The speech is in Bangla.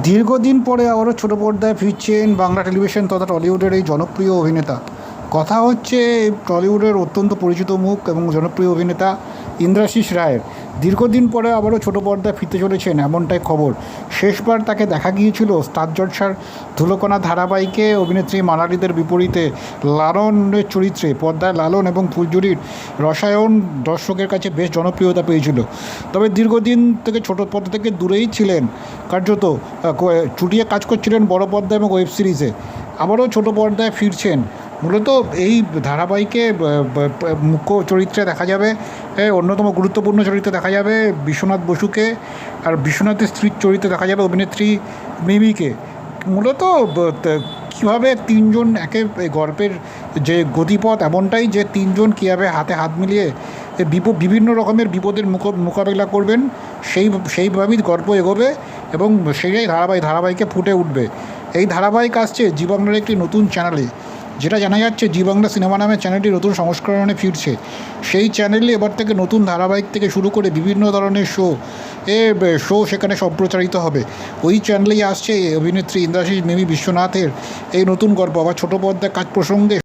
দীর্ঘদিন পরে আবারও ছোট পর্দায় ফিরছেন বাংলা টেলিভিশন তথা টলিউডের এই জনপ্রিয় অভিনেতা। কথা হচ্ছে, টলিউডের অত্যন্ত পরিচিত মুখ এবং জনপ্রিয় অভিনেতা ইন্দ্রাশিস রায়ের। দীর্ঘদিন পরে আবারও ছোট পর্দায় ফিরতে চলেছেন এমনটাই খবর। শেষবার তাকে দেখা গিয়েছিল স্টার জলসার ধারাবাহিকে অভিনেত্রী মানালিদের বিপরীতে। লালনের চরিত্রে পর্দায় লালন এবং ফুলজুরির রসায়ন দর্শকের কাছে বেশ জনপ্রিয়তা পেয়েছিল। তবে দীর্ঘদিন থেকে ছোট পর্দা থেকে দূরেই ছিলেন কার্যত চুটিয়ে কাজ করছিলেন বড় পর্দা এবং ওয়েব সিরিজে। আবারও ছোট পর্দায় ফিরছেন মূলত এই ধারাবাহিকে মুখ্য চরিত্রে দেখা যাবে অন্যতম গুরুত্বপূর্ণ চরিত্রে দেখা যাবে বিশ্বনাথ বসুকে, আর বিশ্বনাথের স্ত্রীর চরিত্রে দেখা যাবে অভিনেত্রী মিমিকে। মূলত কীভাবে তিনজন একে গল্পের যে গতিপথ, এমনটাই যে তিনজন কীভাবে হাতে হাত মিলিয়ে বিপ- বিভিন্ন রকমের বিপদের মুখ, মোকাবিলা করবেন, সেই, সেইভাবেই গল্প এগোবে এবং সেই ধারাবাহিক, ধারাবাহিকে ফুটে উঠবে। এই ধারাবাহিক আসছে জীবনের একটি নতুন চ্যানেলে যেটা জানা যাচ্ছে, জি বাংলা সিনেমা নামে চ্যানেলটি নতুন সংস্করণে ফিরছে। সেই চ্যানেলে এবার থেকে নতুন ধারাবাহিক থেকে শুরু করে বিভিন্ন ধরনের শো। এ শো সেখানে সম্প্রচারিত হবে। ওই চ্যানেলেই আসছে অভিনেত্রী ইন্দ্রাশিস মিমি বিশ্বনাথের এই নতুন গল্প। আবার ছোটো পর্দায় কাজ প্রসঙ্গে